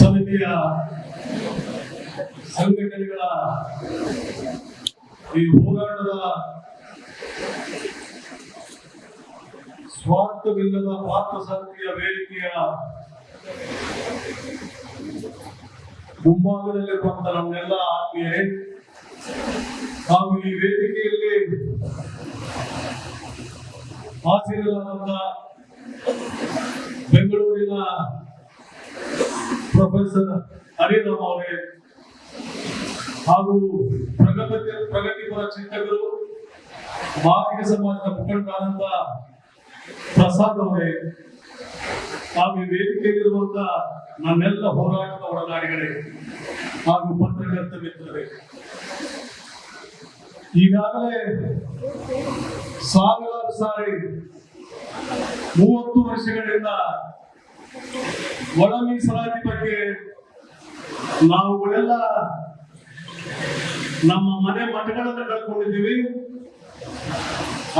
ಸಮಿತಿಯ ಸಂಘಟನೆಗಳ ಈ ಹೋರಾಟದ ಸ್ವಾರ್ಥವಿಲ್ಲದ ಪಾತ್ರ ಸಮಿತಿಯ ವೇದಿಕೆಯ ಮುಂಭಾಗದಲ್ಲಿರುವಂತ ನಮ್ಮೆಲ್ಲ ಆತ್ಮೀಯರೇ ಹಾಗೂ ಈ ವೇದಿಕೆಯಲ್ಲಿ ಹಾಸಿರಲಾದಂತ ಬೆಂಗಳೂರಿನ ಪ್ರೊಫೆಸರ್ ಹರಿರಾಮ್ ಅವರೇ ಹಾಗೂ ಪ್ರಗತಿ ಪ್ರಗತಿಪರ ಚಿಂತಕರು, ಮಾದಿಗ ಸಮಾಜದ ಮುಖಂಡರಾದಂತ ಪ್ರಸಾದ್ ಅವರೇ ಹಾಗೂ ವೇದಿಕೆಯಲ್ಲಿರುವಂತ ನನ್ನೆಲ್ಲ ಹೋರಾಟದ ಒಡನಾಡಿಗಳೇ ಹಾಗೂ ಪತ್ರಕರ್ತ ಮಿತ್ರರೇ. ಈಗಾಗಲೇ ಸಾವಿರಾರು ಸಾರಿ ಮೂವತ್ತು ವರ್ಷಗಳಿಂದ ಒಳ ಮೀಸಲಾತಿ ಬಗ್ಗೆ ನಾವುಗಳೆಲ್ಲ ನಮ್ಮ ಮನೆ ಮಠಗಳನ್ನ ಕಳ್ಕೊಂಡಿದ್ದೀವಿ.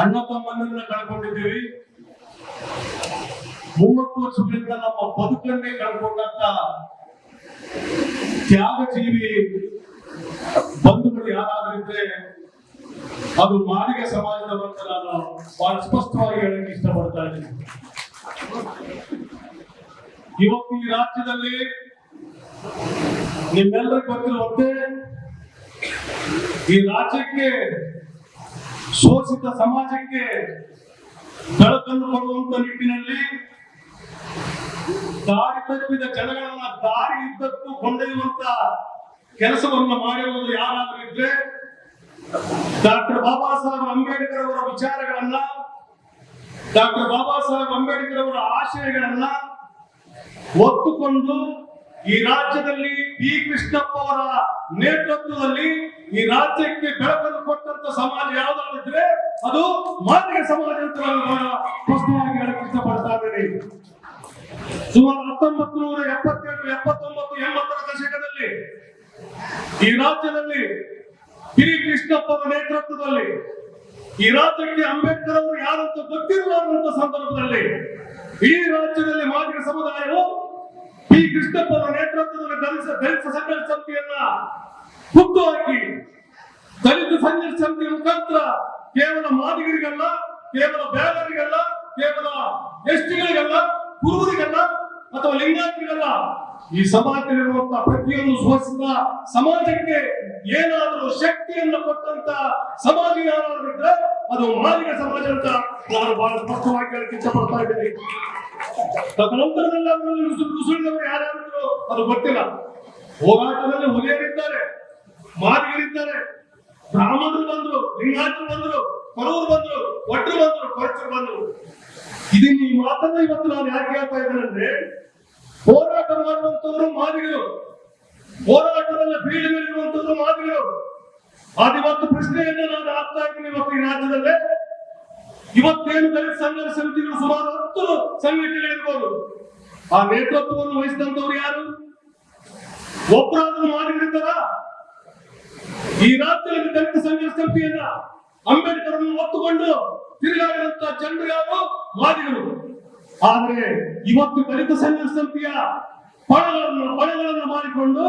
ಅಣ್ಣ ತಮ್ಮನ್ನ ಕಳ್ಕೊಂಡಿದ್ದೀವಿ. ಮೂವತ್ತು ವರ್ಷಗಳಿಂದ ನಮ್ಮ ಬದುಕನ್ನೇ ಕಳ್ಕೊಂಡಂತ ತ್ಯಾಗ ಜೀವಿ ಬಂಧುಗಳು ಯಾರಾದ್ರಿದ್ರೆ ಅದು ಮಾದಿಗ ಸಮಾಜದ ನಾನು ಬಹಳ ಸ್ಪಷ್ಟವಾಗಿ ಹೇಳಕ್ಕೆ ಇಷ್ಟಪಡ್ತಾ ಇದ್ದೀನಿ. ಇವತ್ತು ಈ ರಾಜ್ಯದಲ್ಲಿ ನಿಮ್ಮೆಲ್ಲರಿಗೂ ಗೊತ್ತಿರುವಂತೆ ಈ ರಾಜ್ಯಕ್ಕೆ ಶೋಷಿತ ಸಮಾಜಕ್ಕೆ ಬೆಳಕನ್ನು ಕೊಡುವಂತ ನಿಟ್ಟಿನಲ್ಲಿ ದಾರಿ ತಪ್ಪಿದ ಜನಗಳನ್ನ ದಾರಿ ಇದ್ದಕ್ಕೂ ಕೊಂಡೊಯ್ಯುವಂತ ಕೆಲಸವನ್ನು ಮಾಡಿರುವುದು ಯಾರಾದ್ರೂ ಇದ್ರೆ ಡಾಕ್ಟರ್ ಬಾಬಾ ಸಾಹೇಬ್ ಅಂಬೇಡ್ಕರ್ ಅವರ ವಿಚಾರಗಳನ್ನ, ಡಾಕ್ಟರ್ ಬಾಬಾ ಸಾಹೇಬ್ ಅಂಬೇಡ್ಕರ್ ಅವರ ಆಶಯಗಳನ್ನ ಒತ್ತುಕೊಂಡು ಈ ರಾಜ್ಯದಲ್ಲಿ ಪಿ ಕೃಷ್ಣಪ್ಪ ಅವರ ನೇತೃತ್ವದಲ್ಲಿ ಈ ರಾಜ್ಯಕ್ಕೆ ಬೆಳಕನ್ನು ಕೊಟ್ಟಂತ ಸಮಾಜ ಯಾವ್ದಾದ್ರೆ ಅದು ಮಾದರಿ ಸಮಾಜ ಅಂತ ನಾನು ಬಹಳ ಸ್ಪಷ್ಟವಾಗಿ ಹೇಳಕ್ಕೆ ಇಷ್ಟಪಡ್ತಾ ಇದ್ದೀನಿ. ಸುಮಾರು ಹತ್ತೊಂಬತ್ತು ನೂರ ಎಪ್ಪತ್ತೆಂಟು ಎಪ್ಪತ್ತೊಂಬತ್ತು, ಎಂಬತ್ತರ ದಶಕದಲ್ಲಿ ಈ ರಾಜ್ಯದಲ್ಲಿ ಪಿ ಕೃಷ್ಣಪ್ಪ ನೇತೃತ್ವದಲ್ಲಿ ಈ ರಾಜ್ಯಕ್ಕೆ ಅಂಬೇಡ್ಕರ್ ಅವರು ಯಾರಂತ ಗೊತ್ತಿರಲಾರಂತ ಸಂದರ್ಭದಲ್ಲಿ ಈ ರಾಜ್ಯದಲ್ಲಿ ಮಾದಿಗ ಸಮುದಾಯವು ಈ ಕೃಷ್ಣಪ್ಪನ ನೇತೃತ್ವದಲ್ಲಿ ದಲಿತ ದಲಿತ ಸಂಘರ್ಷ ಸಮಿತಿಯನ್ನ ಹುಟ್ಟು ಹಾಕಿ ದಲಿತ ಸಂಘರ್ಷ ಸಮಿತಿ ಮುಖಾಂತರ ಕೇವಲ ಮಾದಿಗರಿಗಲ್ಲ, ಕೇವಲ ಬೇಲರಿಗಲ್ಲ ಕೇವಲ ಎಸ್ಟಿಗಳಿಗಲ್ಲ ಕುರುಬರಿಗಲ್ಲ ಅಥವಾ ಲಿಂಗಾಯತರಿಗಲ್ಲ ಈ ಸಮಾಜದಲ್ಲಿರುವಂತಹ ಪ್ರತಿಯೊಂದು ಸೋಸಿದ ಸಮಾಜಕ್ಕೆ ಏನಾದರೂ ಶಕ್ತಿಯನ್ನು ಕೊಟ್ಟಂತ ಸಮಾಜ ಯಾರಾದ್ರೂ ಇದ್ರೆ ಅದು ಮಾದಿಗ ಸಮಾಜ ಅಂತ ನಾನು ಬಹಳ ಸ್ಪಷ್ಟವಾಗಿ ಹೇಳಕ್ಕೆ ಇಷ್ಟಪಡ್ತಾ ಇದ್ದೀನಿ. ತದನಂತರದಲ್ಲಿ ಅದರಲ್ಲಿ ನುಸು- ನುಸುಳಿದವರು ಯಾರ್ಯಾರು ಅದು ಗೊತ್ತಿಲ್ಲ. ಹೋರಾಟದಲ್ಲಿ ಹುಲಿಯರಿದ್ದಾರೆ, ಮಾದಿಗರಿದ್ದಾರೆ. ಬ್ರಾಹ್ಮಣರು ಬಂದ್ರು, ಲಿಂಗಾಯತರು ಬಂದ್ರು ಕೊರವರು ಬಂದ್ರು ಒಟ್ಟರು ಬಂದ್ರು ಕೊರಚರು ಬಂದ್ರು. ಇದನ್ನ ಈ ಮಾತನ್ನ ಇವತ್ತು ನಾನು ಯಾಕೆ ಹೇಳ್ತಾ ಇದ್ದೇನೆ ಅಂದ್ರೆ ಹೋರಾಟ ಮಾಡುವಂತವರು ಮಾದಿಗರು. ಹೋರಾಟದಲ್ಲಿ ಫೀಲ್ಡ್ ಮೇಲಿರುವಂತವರು ಮಾದಿಗರು. ಆದಿವತ್ತು ಪ್ರಶ್ನೆಯನ್ನ ನಾನು ಆಗ್ತಾ ಇದ್ದೀನಿ ಇವತ್ತು ಈ ರಾಜ್ಯದಲ್ಲೇ. ಇವತ್ತೇನು ದಲಿತ ಸಂಘದ ಸಮಿತಿಗಳು ಸುಮಾರು ಹತ್ತು ಸಂಘಟನೆಗಳಿರ್ಬೋದು. ಆ ನೇತೃತ್ವವನ್ನು ವಹಿಸಿದಂತವ್ರು ಯಾರು? ಒಬ್ಬರಾದ್ರೂ ಮಾಡಿರ್ತಾರ ಈ ರಾಜ್ಯದಲ್ಲಿ ದಲಿತ ಸಂಘದ ಸಮಿತಿಯನ್ನ ಅಂಬೇಡ್ಕರ್ ಒತ್ತುಕೊಂಡು ತಿರುಗಾಡಿದಂತ ಜನರು ಯಾರು? ಮಾದಿಗರು. ಆದ್ರೆ ಇವತ್ತು ದಲಿತ ಸಂಘ ಸಂಸ್ಥೆಯ ಪಣಗಳನ್ನು ಪಣಗಳನ್ನು ಮಾಡಿಕೊಂಡು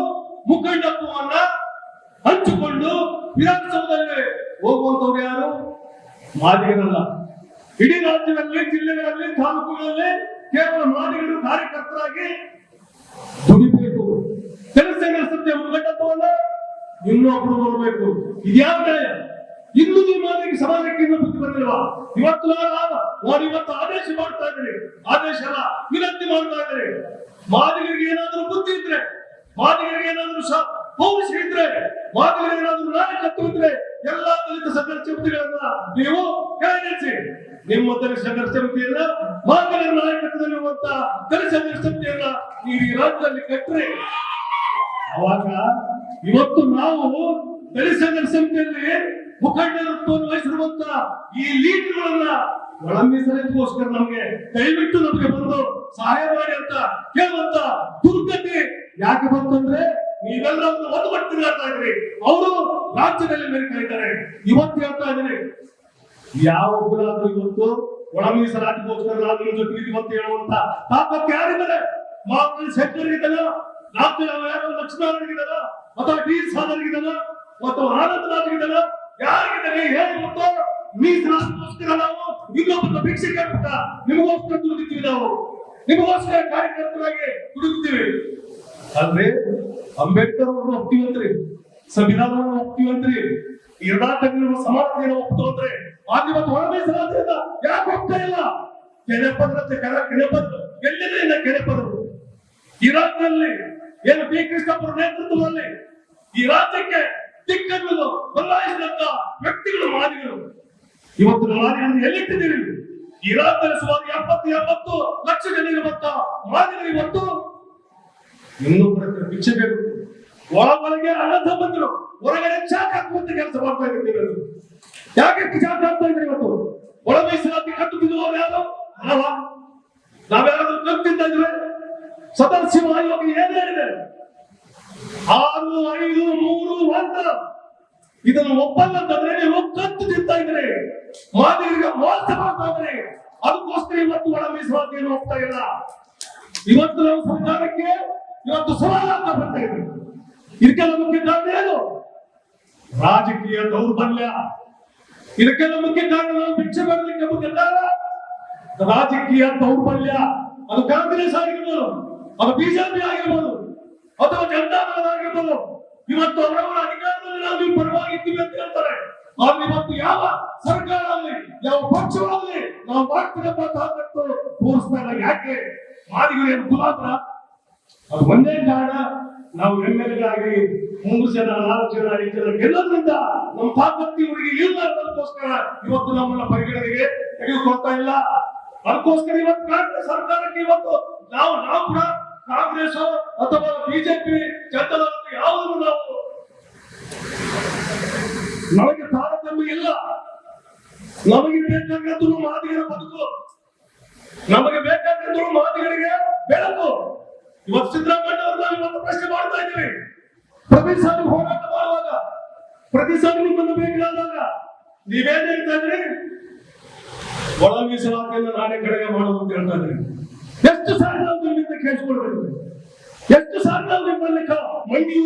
ಮುಖಂಡತ್ವವನ್ನ ಹಂಚಿಕೊಂಡು ವಿಧಾನಸೌಧದಲ್ಲಿ ಹೋಗುವಂತವ್ರು ಯಾರು? ಮಾದಿಗರಲ್ಲ. ಇಡೀ ರಾಜ್ಯದಲ್ಲಿ, ಜಿಲ್ಲೆಗಳಲ್ಲಿ, ತಾಲೂಕುಗಳಲ್ಲಿ ಕೇವಲ ಮಾದಿಗರು ಕಾರ್ಯಕರ್ತರಾಗಿ ದುಡಿಬೇಕು. ಕೆಲಸ ಸತ್ಯ ಮುಖಂಡತ್ವವನ್ನ ಇನ್ನೊಬ್ರು ಬರಬೇಕು ಇದ್ಯಾವ ಇನ್ನು ಮಾದರಿ ಸಮಾಜಕ್ಕೆ ಇನ್ನೂ ಬುದ್ಧಿ ಬಂದಿಲ್ವಾ? ಇವತ್ತು ನಾನು ಇವತ್ತು ಆದೇಶ ಮಾಡ್ತಾ ಇದ್ದೀನಿ. ಆದೇಶ ಅಲ್ಲ, ವಿನಂತಿ ಮಾಡ್ತಾ ಇದ್ದೀನಿ. ಮಾದಿಗರಿಗೆ ಏನಾದರೂ ಬುದ್ಧಿ ಇದ್ರೆ, ಮಾದಿಗರಿಗೆ ಏನಾದರೂ ಶ- ಪೌರುಷ ಇದ್ರೆ, ಮಾದಿಗರಿಗೆ ಏನಾದ್ರೂ ನಾಯಕತ್ವ ಇದ್ರೆ, ಎಲ್ಲಾ ದಲಿತ ಸಂಘರ್ಷ ಸಮಿತಿಗಳನ್ನ ನೀವು ಕೆಳಗಿಳಿಸಿ. ನಿಮ್ಮ ದಲಿತ ಸಂಘರ್ಷ ಸಮಿತಿಯನ್ನ ಮಾದಿಗರ ನಾಯಕತ್ವದಲ್ಲಿರುವಂತ ದಲಿತ ಸಂಘರ್ಷ ಸಮಿತಿಯನ್ನ ಈ ರಾಜ್ಯದಲ್ಲಿ ಕಟ್ಟರೆ. ಅವಾಗ ಇವತ್ತು ನಾವು ದಲಿತ ಸಂಘರ್ಷ ಮುಖಂಡರತ್ವವನ್ನು ವಹಿಸಿರುವಂತ ಈ ಲೀಡರ್ಗಳನ್ನ ಒಳಮೀಸಲಿಗೋಸ್ಕರ ನಮಗೆ ದಯವಿಟ್ಟು ನಮಗೆ ಬಂದು ಸಹಾಯ ಮಾಡಿ ಅಂತ ಕೇಳುವಂತ ದುರ್ಗತಿ ಯಾಕೆ ಬಂತಂದ್ರೆ ನೀವೆಲ್ಲ ಒಂದು ಮಟ್ಟಿಗೆ ಅಂತ ಇದ್ರಿ ಅವರು ರಾಜ್ಯದಲ್ಲಿ ಮೆರಿತಾ ಇದ್ದಾರೆ. ಇವತ್ತು ಹೇಳ್ತಾ ಇದ್ದೀನಿ. ಯಾವೊಬ್ಬರಾದ್ರೂ ಇವತ್ತು ಒಳ ಮೀಸಲಾತಿಗೋಸ್ಕರ ನಾನು ನಿಮ್ಮ ಜೊತೆ ಇವತ್ತು ಹೇಳುವಂತ ತಾಪಕ್ಕೆ ಯಾರಿದ್ದಾರೆ? ಮಾತ್ರ ಶೆಟ್ಟರ್ ಇದ್ದಾನ ಡಾಕ್ಟರ್ ಯಾರು ಅಥವಾ ಡಿ ಮತ್ತು ಅಥವಾ ಆನಂದ ಯಾರಿಗಿದ್ದಾರೆ ಹೇಳಿ ಮತ್ತು ಮೀಸಲಾತಿಗೋಸ್ಕರ ನಾವು ಇನ್ನೊಬ್ಬರ ಭಿಕ್ಷೆ ಕೇಳ್ಬಿಟ್ಟ ನಿಮಗೋಸ್ಕರ ದುಡಿದಿದ್ದೀವಿ ನಾವು. ನಿಮಗೋಸ್ಕರ ಕಾರ್ಯಕರ್ತರಾಗಿ ದುಡಿದಿದ್ದೀವಿ. ಆದ್ರೆ ಅಂಬೇಡ್ಕರ್ ಅವರು ಒಪ್ತೀವಂತ್ರಿ ಸಂವಿಧಾನವನ್ನು ಒಪ್ತೀವಂತ್ರಿ ಇರಾಟಲ್ಲಿರುವ ಸಮಾನತೆಯನ್ನು ಒಪ್ತೋದ್ರೆ ಆದ್ರೆ ಇವತ್ತು ಒಳ ಮೀಸಲಾತಿಯಿಂದ ಯಾಕೆ ಹೋಗ್ತಾ ಇಲ್ಲ? ಕೆರೆಪದ ಕೆರ, ಕೆನೆಪದ್ರು. ಎಲ್ಲಿದೆ ಇಲ್ಲ ಕೆರೆಪದರು ಇರಾಕ್ನಲ್ಲಿ. ಏನು ಬಿ. ಕೃಷ್ಣಪ್ಪರ ನೇತೃತ್ವದಲ್ಲಿ. ಈ ರಾಜ್ಯಕ್ಕೆ ದಿಕ್ಕನ್ನು ಬದಲಾಯಿಸಿದಂತ ವ್ಯಕ್ತಿಗಳು ಮಾದಿಗಳು ಇವತ್ತು ಮಾದಿಗಳನ್ನು ಎಲ್ಲಿಟ್ಟಿದ್ದೀರಿ? ರಾಜ್ಯದಲ್ಲಿ ಸುಮಾರು ಎಪ್ಪತ್ತು ಎಂಬತ್ತು ಲಕ್ಷ ಜನ ಇರುವಂತ ಮಾದಿಗಳು ಇವತ್ತು ಇನ್ನೊಬ್ಬರ ಭಿಕ್ಷೆ ಬೇಕು. ಒಳಗೊಳಗೆ ಅನಂತ ಬಂದರು, ಹೊರಗಡೆ ಚಾಕ್ ಹಾಕುವಂತ ಕೆಲಸ ಮಾಡ್ತಾ ಇದ್ದೀವಿ ಯಾಕೆ ಚಾಕ್ ಹಾಕ್ತಾ ಇದ್ರಿ ಇವತ್ತು? ಒಳ ಮೀಸಲಾತಿ ಕಟ್ಟು ಬಿದ್ದುವವರು ಯಾರು? ನಾವ ನಾವ್ಯಾರಾದ್ರೂ ಕಟ್ಟಿದ್ದ ಇದ್ರೆ ಸದಸ್ಯ ಆಯೋಗ ಏನ್ ಹೇಳಿದೆ ಆರು, ಐದು, ಮೂರು ಅಂತ ಇದನ್ನು ಒಪ್ಪಲ್ಲ ಅಂತಂದ್ರೆ ನೀವು ಕತ್ತು ತಿಂತಾ ಇದ್ರೆ, ಮಾದಿಗರಿಗೆ ಮೋಸ ಮಾಡ್ತಾ ಇದ್ರೆ ಅದಕ್ಕೋಸ್ಕರ ಇವತ್ತು ಒಳ ಮೀಸಲಾತಿಯನ್ನು ಹೋಗ್ತಾ ಇಲ್ಲ. ಇವತ್ತು ನಮ್ಮ ಸರ್ಕಾರಕ್ಕೆ ಇವತ್ತು ಸವಾಲಾಗ್ತ ಬರ್ತಾ ಇದೆ. ಇದಕ್ಕೆಲ್ಲ ಮುಖ್ಯ ಕಾರಣ ಏನು? ರಾಜಕೀಯ ದೌರ್ಬಲ್ಯ. ಇದಕ್ಕೆಲ್ಲ ಮುಖ್ಯ ಕಾರಣ ನಾವು ಬರಲಿಕ್ಕೆ ಮುಖ್ಯ ಕಾರಣ? ರಾಜಕೀಯ ದೌರ್ಬಲ್ಯ. ಅದು ಕಾಂಗ್ರೆಸ್ ಆಗಿರ್ಬೋದು, ಅದು ಬಿಜೆಪಿ ಆಗಿರ್ಬೋದು. ಅಥವಾ ಜನತಾ ದಳವಾಗಿರ್ಬೋದು ಇವತ್ತು ಅವರವರ ಅಧಿಕಾರದಲ್ಲಿ ನಾವು ನೀವು ಪರವಾಗಿದ್ದೀವಿ ಅಂತ ಹೇಳ್ತಾರೆ. ಆದ್ರೆ ಇವತ್ತು ಯಾವ ಸರ್ಕಾರ ಆಗಲಿ ಯಾವ ಪಕ್ಷವಾಗಲಿ ನಾವು ಮಾಡ್ತೀರಪ್ಪ ತಾಕತ್ತು ತೋರಿಸ್ತಾ ಇಲ್ಲ ಯಾಕೆ ಮಾದಿಗಳೇನು ಗುಲಾಬ್ರ ಅದು ಒಂದೇ ಕಾರಣ, ನಾವು ಎಂ ಎಲ್ ಆಗಿ ಮೂರು ಜನ, ನಾಲ್ಕು ಜನ, ಐದು ಜನ ಗೆಲ್ಲೋದ್ರಿಂದ ನಮ್ಮ ತಾಕತ್ತಿ ಇವರಿಗೆ ಇಲ್ಲ ಅನ್ನೋದಕ್ಕೋಸ್ಕರ ಇವತ್ತು ನಮ್ಮನ್ನ ಪರಿಗಣನೆಗೆ ತೆಗೆದುಕೊಳ್ತಾ ಇಲ್ಲ. ಅದಕ್ಕೋಸ್ಕರ ಇವತ್ತು ಕಾಂಗ್ರೆಸ್ ಸರ್ಕಾರಕ್ಕೆ ಇವತ್ತು ನಾವು ನಾವು ಕೂಡ ಕಾಂಗ್ರೆಸ್ ಅಥವಾ ಬಿಜೆಪಿ ಜನತಾ ಯಾವುದನ್ನು ನಾವು ನಮಗೆ ತಾರತಮ್ಯ ಇಲ್ಲ. ನಮಗೆ ಬೇಕಾಗಿದ್ದು ಮಾದಿಗರ ಬದುಕು. ನಮಗೆ ಬೇಕಾಗಿದ್ದು ಮಾದಿಗರಿಗೆ ಬೆಳಕು. ಇವತ್ತು ಸಿದ್ದರಾಮಯ್ಯ ಅವರು ನಾವು ಇವತ್ತು ಪ್ರಶ್ನೆ ಮಾಡ್ತಾ ಇದ್ದೀವಿ. ಪ್ರತಿ ಸಾರಿ ಹೋರಾಟ ಮಾಡುವಾಗ, ಪ್ರತಿ ಸಾರಿ ನಿಮ್ಮನ್ನು ಬೇಕಾದಾಗ ನೀವೇನ್ ಹೇಳ್ತಾ ಇದ್ರಿ ಒಳ ಮೀಸಲಾತಿಯನ್ನು ನಾನೇ ಕಡೆಗೆ ಮಾಡೋದು ಅಂತ ಹೇಳ್ತಾ ಇದ್ರಿ ಎಷ್ಟು ನಾವು ನಿಮ್ಮಿಂದ ಕೇಳಿಸ್ಕೊಳ್ಬೇಕು? ಎಷ್ಟು ನಾವು ನಿಮ್ಮಲ್ಲಿ ಮಂಡಿ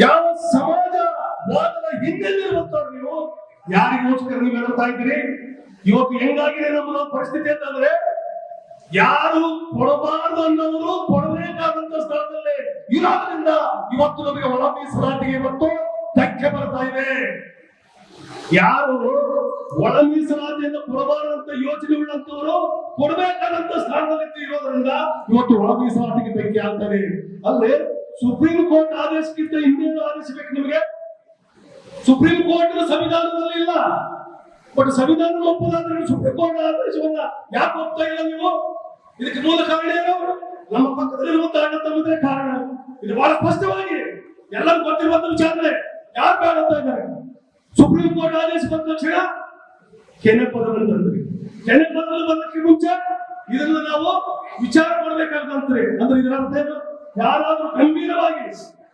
ಯಾವ ಸಮಾಜ ವಾದದ ಹಿನ್ನೆಲೆಯಿರುವಂತವ್ರು ನೀವು? ಯಾರಿಗೋಸ್ಕರ ನೀವು ಹೇಳ್ತಾ ಇದ್ದೀರಿ? ಇವತ್ತು ಹೆಂಗಾಗಿದೆ ನಮ್ಮ ಪರಿಸ್ಥಿತಿ ಅಂತಂದ್ರೆ, ಯಾರು ಕೊಡಬಾರದು ಅನ್ನೋರು ಕೊಡಬೇಕಾದಂತ ಸ್ಥಳದಲ್ಲೇ ಇರೋದ್ರಿಂದ ಇವತ್ತು ನಮಗೆ ಒಳ ಮೀಸಲಾತಿಗೆ ಇವತ್ತು ಧಕ್ಕೆ ಬರ್ತಾ ಇದೆ. ಯಾರು ಒಳ ಮೀಸಲಾತಿಯನ್ನು ಕೊಡಬಾರದಂತ ಯೋಚನೆ ಉಳ್ಳಂತವರು ಕೊಡಬೇಕಾದಂತ ಸ್ಥಾನದಲ್ಲಿ ಇರೋದ್ರಿಂದ ಇವತ್ತು ಒಳ ಮೀಸಲಾತಿಗೆ ಬೆಂಕಿ ಆಗ್ತದೆ. ಅಂದ್ರೆ ಸುಪ್ರೀಂ ಕೋರ್ಟ್ ಆದೇಶಕ್ಕಿಂತ ಇನ್ನೇನು ಆದೇಶಬೇಕು ನಿಮಗೆ? ಸುಪ್ರೀಂ ಕೋರ್ಟ್ ಸಂವಿಧಾನದಲ್ಲಿ ಇಲ್ಲ. ಬಟ್ ಸಂವಿಧಾನ ಒಪ್ಪದಾದ್ರೆ ಸುಪ್ರೀಂ ಕೋರ್ಟ್ ಆದೇಶವನ್ನ ಯಾಕೆ ಒಪ್ತಾ ಇಲ್ಲ ನೀವು? ಇದಕ್ಕೆ ಮೂಲ ಕಾರಣ ಏನು? ನಮ್ಮ ಪಕ್ಕದಲ್ಲಿರುವಂತಹ ಅಣ್ಣ ತಮ್ಮದ್ರೆ ಕಾರಣ. ಇದು ಬಹಳ ಸ್ಪಷ್ಟವಾಗಿ ಎಲ್ಲರೂ ಗೊತ್ತಿರುವಂತ ವಿಚಾರಣೆ ಯಾರು ಅಂತ ಇದ್ದಾರೆ? ಸುಪ್ರೀಂ ಕೋರ್ಟ್ ಆದೇಶ ಬಂದ ತಕ್ಷಣ ಕೆನೆ ಪದವನ್ನು ತಂದ್ರಿ ಕೆನೆ ಪದವನ್ನು ಬಂದಕ್ಕೆ ಮುಂಚೆ ಇದನ್ನ ನಾವು ವಿಚಾರ ಮಾಡಬೇಕಾದಂತ್ರಿ ಅಂದ್ರೆ ಇದರ ಅರ್ಥ ಏನು? ಯಾರಾದ್ರೂ ಗಂಭೀರವಾಗಿ,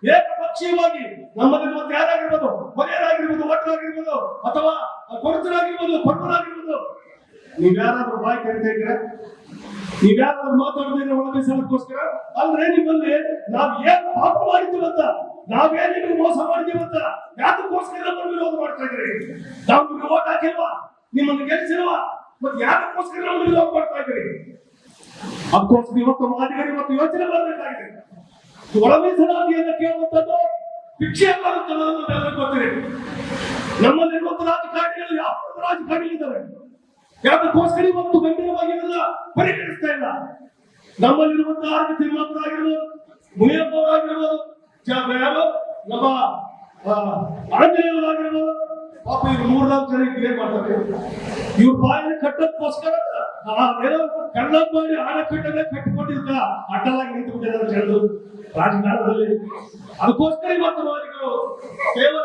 ಏಕಪಕ್ಷೀಯವಾಗಿ ನಮ್ಮಲ್ಲಿರುವಂತ ಯಾರಾಗಿರ್ಬೋದು ಮನೆಯರಾಗಿರ್ಬೋದು ಒಟ್ಟರಾಗಿರ್ಬೋದು ಅಥವಾ ಕೊರತರಾಗಿರ್ಬೋದು ನೀವ್ ಯಾರಾದ್ರೂ ಬಾಯಿ ಕರಿತಾ ಇದ್ದೀರಾ? ಮಾತಾಡ್ತಾ ಇದ್ರೆ ಒಳಗೆ ಸಲಕ್ಕೋಸ್ಕರ ಅಂದ್ರೆ ನಿಮ್ಮಲ್ಲಿ ನಾವ್ ಏನ್ ಪಾಪ ಮಾಡಿದ್ದೀವಿ ಅಂತ ನಾವೇನ್ ನಿಮಗೆ ಮೋಸ ಮಾಡಿದೀವಂತ ಅಂತ ಯಾತಕ್ಕೋಸ್ಕರ ನಮ್ಮ ವಿರೋಧ ಮಾಡ್ತಾ ಇದ್ರಿ ನಾವು ನಿಮಗೆ ಓಟ್ ಹಾಕಿಲ್ವಾ? ನಿಮ್ಮನ್ನು ಗೆಲ್ಲಿಸಿಲ್ವಾ? ಮತ್ತೆ ಯಾತಕ್ಕೋಸ್ಕರ ನಮ್ಮ ವಿರೋಧ ಮಾಡ್ತಾ ಇದ್ರಿ ಅದಕ್ಕೋಸ್ಕರ ಇವತ್ತು ಮಾದಿಗರು ಇವತ್ತು ಯೋಚನೆ ಬರಬೇಕಾಗಿದೆ ಒಳ ಮೀಸಲಾತಿಯನ್ನು ಕೇಳುವಂಥದ್ದು ಭಿಕ್ಷೆ ಗೊತ್ತಿದೆ. ನಮ್ಮಲ್ಲಿರುವಂತ ರಾಜಕಾರಣಿಗಳು ಯಾವ ರಾಜಕಾರಣಿಗಳಿದ್ದಾರೆ ಯಾತಕ್ಕೋಸ್ಕರ ಇವತ್ತು ಗಂಭೀರವಾಗಿ ಪರಿಗಣಿಸ್ತಾ ಇಲ್ಲ. ನಮ್ಮಲ್ಲಿರುವಂತಹ ಆರ್ಥಿಕ ಮುನಿಯಪ್ಪ ಅವರಾಗಿರ್ಬೋದು ಜ- ಯಾರು ನಮ್ಮ ಆ, ಆಂಜನೇಯವರಾಗಿರ್ಬೋದು ಪಾಪ ಇವ್ರು ಮೂರ್ನಾಲ್ಕು ಜನ ಏನ್ ಮಾಡ್ತಾರೆ ಇವ್ರ ಬಾಯಲ್ಲಿ ಕಟ್ಟೋದಕ್ಕೋಸ್ಕರ ಆ, ಏನೋ ಕನ್ನಡ ಮಾಡಿ ಆಡ ಕಟ್ಟನೆ ಕಟ್ಟಿಕೊಂಡಿದ್ದ ಅಡ್ಡಲಾಗಿ ನಿಂತು ಬಿಟ್ಟಿದ್ದಾರೆ ಜನರು ರಾಜಕಾರಣದಲ್ಲಿ ಅದಕ್ಕೋಸ್ಕರ ಇವತ್ತು ನಾವಿಗಳು ಕೇವಲ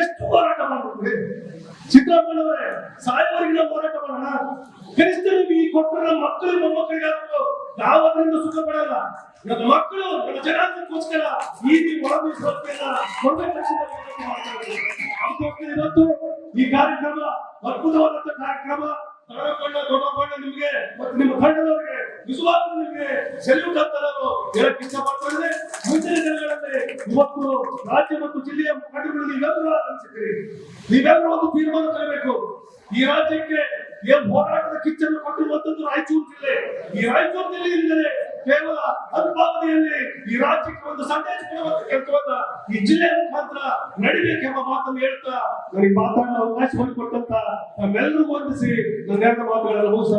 ಎಷ್ಟು ಹೋರಾಟ ಮಾಡ್ಬೇಕು ಸಿದ್ದರಾಮಯ್ಯನವರೇ ಸಾಯವರೆಗೆ ನಾವು ಹೋರಾಟ ಮಾಡೋಣ. ಕನಿಷ್ಠ ನೀವು ಈ ಕೊಟ್ಟರೆ ನಮ್ಮ ಮಕ್ಕಳು ಮೊಮ್ಮಕ್ಕಳಿಗಾದ್ರು ನಾವು ಅದರಿಂದ ಸುಖ ಪಡಲ್ಲ. ನನ್ನ ಮಕ್ಕಳು ನನ್ನ ಜನಾಂಗಕ್ಕೋಸ್ಕರ ಈ ನೀವು ಒಳ ಮೀಸಲಾತಿಯನ್ನ ಕೊಡ್ಬೇಕಂತ ನಾವು ಮಾಡ್ತಾ ಇದ್ದೀವಿ. ಅದಕ್ಕೋಸ್ಕರ ಇವತ್ತು ಈ ಕಾರ್ಯಕ್ರಮ ಅದ್ಭುತವಾದಂತ ಕಾರ್ಯಕ್ರಮ. ತಗೊಂಡ ದೊಡ್ಡ ನಿಮಗೆ, ಮತ್ತು ನಿಮ್ಮ ತಂಡದವರಿಗೆ ವಿಶ್ವಾಸ ನಿಮಗೆ ಸೆಲ್ಯೂಟ್ ಅಂತ ನಾನು ಹೇಳಕ್ ಇಷ್ಟಪಡ್ತೇನೆ ಮುಂದಿನ ದಿನಗಳಲ್ಲಿ ಇವತ್ತು ರಾಜ್ಯ ಮತ್ತು ಜಿಲ್ಲೆಯ ಮುಖಂಡರು ನೀವೆಲ್ಲರೂ ಅನಿಸಿದ್ದೀರಿ ನೀವೆಲ್ಲರೂ ಒಂದು ತೀರ್ಮಾನ ತರಬೇಕು. ಈ ರಾಜ್ಯಕ್ಕೆ ಏನ್ ಹೋರಾಟದ ಕಿಚ್ಚನ್ನು ಕೊಟ್ಟಿರುವಂತದ್ದು ರಾಯಚೂರು ಜಿಲ್ಲೆ. ಈ ರಾಯಚೂರು ಜಿಲ್ಲೆಯಿಂದಲೇ ಕೇವಲ ಅಲ್ಪಾವಧಿಯಲ್ಲಿ ಈ ರಾಜ್ಯಕ್ಕೆ ಒಂದು ಸಂದೇಶ ಕೊಡುವಂತ ಕೆಲಸವನ್ನ ಈ ಜಿಲ್ಲೆಯ ಮುಖಾಂತರ ನಡಿಬೇಕೆಂಬ ಮಾತನ್ನು ಹೇಳ್ತಾ ನನಗೆ ಮಾತಾಡಲು ಅವಕಾಶ ಮಾಡಿಕೊಟ್ಟಂತ ನಮ್ಮೆಲ್ಲರೂ ವಂದಿಸಿ ನನ್ನ ಎರಡು ಮಾತುಗಳನ್ನು ಮುಗಿಸ